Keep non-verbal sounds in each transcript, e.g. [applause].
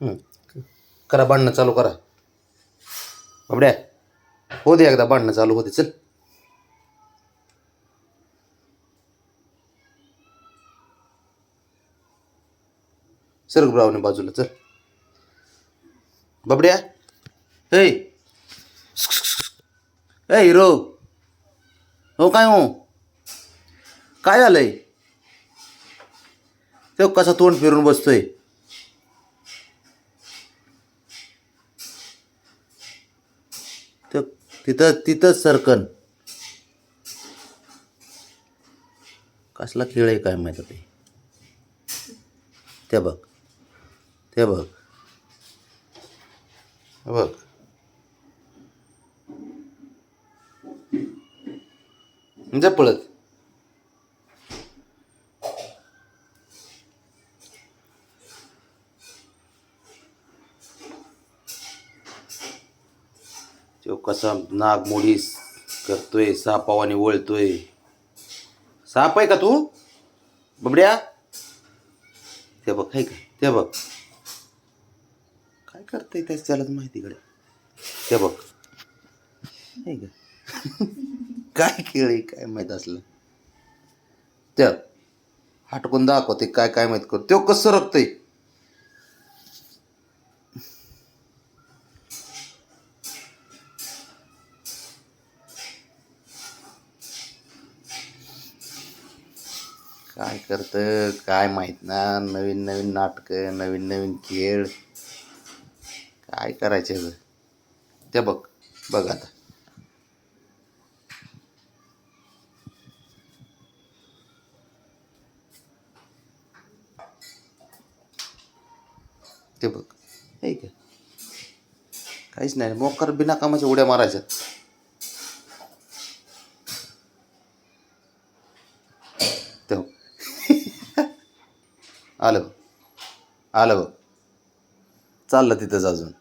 करा भांडणं चालू करा. बाबड्या हो दे एकदा भांडणं चालू होते चल. सर ब्रावने बाजूला चल. बाबड्या हे ए हिरो. हो काय हो? काय झालंय? तो कसा तोंड फिरून बसतोय? तर तिथं तिथंच सरकन. कसला खेळ आहे काय माहीत ते? ते बघ ते बघ. बघ. म्हणजे पळत. तो कसा नागमोडी करतोय सापावाने वळतोय. साप आहे का तू? बबड्या? ते बघ काय काय ते बघ. काय करतंय त्याच त्यालाच माहितीकडे? ते बघ. नाही का? [laughs] काय खेळ आहे काय माहीत असलं? त्या हटकून दाखवते काय काय माहीत करतो तो कसं रक्तय काय करतं काय माहीत ना. नवीन नवीन नाटकं नवीन नवीन खेळ. काय करायचे ग ते बघ. बघ आता. ते बघ. हे का काहीच नाही. मोकर बिना कामाच्या उड्या मारायच्या आलं बघ. आलं बघ. चाललं तिथंच अजून.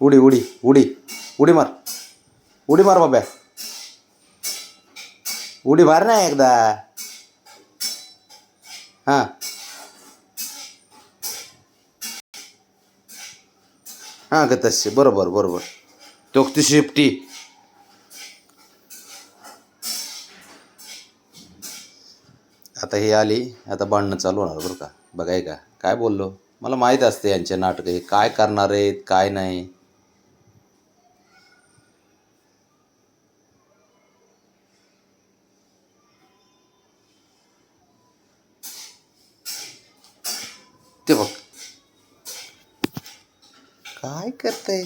उडी उडी उडी. उडी मार. उडी मार बाब्या. उडी मार ना एकदा. हां. हां ग तसे बरोबर बरोबर. तो ती शिफ्टी आता ही आली आता भांडणं चालू होणार बरं का. बघाय का काय बोललो? मला माहीत असते यांचे नाटक हे काय करणार आहेत काय नाही. ते बघ काय करतंय?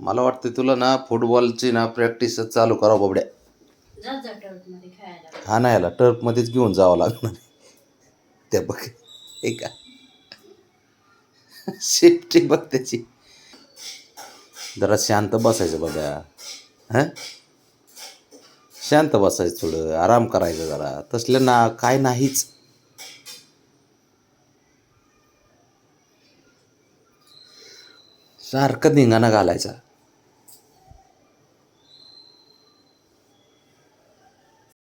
मला वाटतं तुला ना फुटबॉलची ना प्रॅक्टिस चालू करावं बाबड्या. हा नाही याला टर्फमध्येच घेऊन जावं लागणार त्या बघ हे का? सेफ्टी बघ त्याची. जरा शांत बसायचं बाबा. हां? शांत बसायचं थोडं आराम करायचं जरा. तसलं ना काय नाहीच. सारखं धिंगाणा घालायचा.